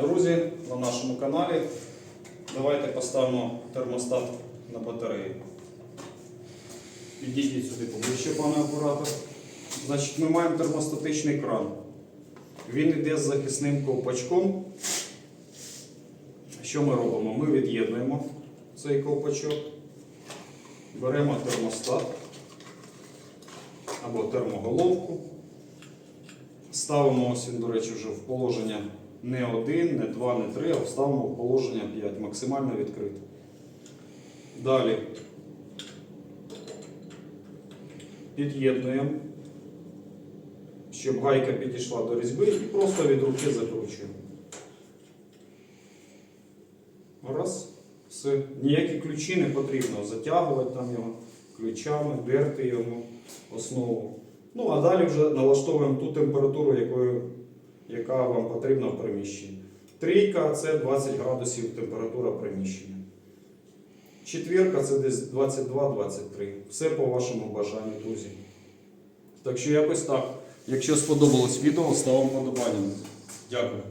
Друзі, на нашому каналі. Давайте поставимо термостат на батарею. Підійдіть сюди поближче, пане оператор. Значить, ми маємо термостатичний кран. Він йде з захисним ковпачком. Що ми робимо? Ми від'єднуємо цей ковпачок, беремо термостат або термоголовку. Ставимо ось він, до речі, вже в положення не 1, не 2, не 3, а ставимо в положення 5, максимально відкрите. Далі під'єднуємо, щоб гайка підійшла до різьби і просто від руки закручуємо. Раз. Все. Ніякі ключі не потрібно затягувати там його ключами, дерти йому основу. Ну, а далі вже налаштовуємо ту температуру, якою, яка вам потрібна в приміщенні. Трійка це 20 градусів температура приміщення. Четвірка це десь 22-23. Все по вашому бажанню, друзі. Так що якось так. Якщо сподобалось відео, ставимо подобання. Дякую.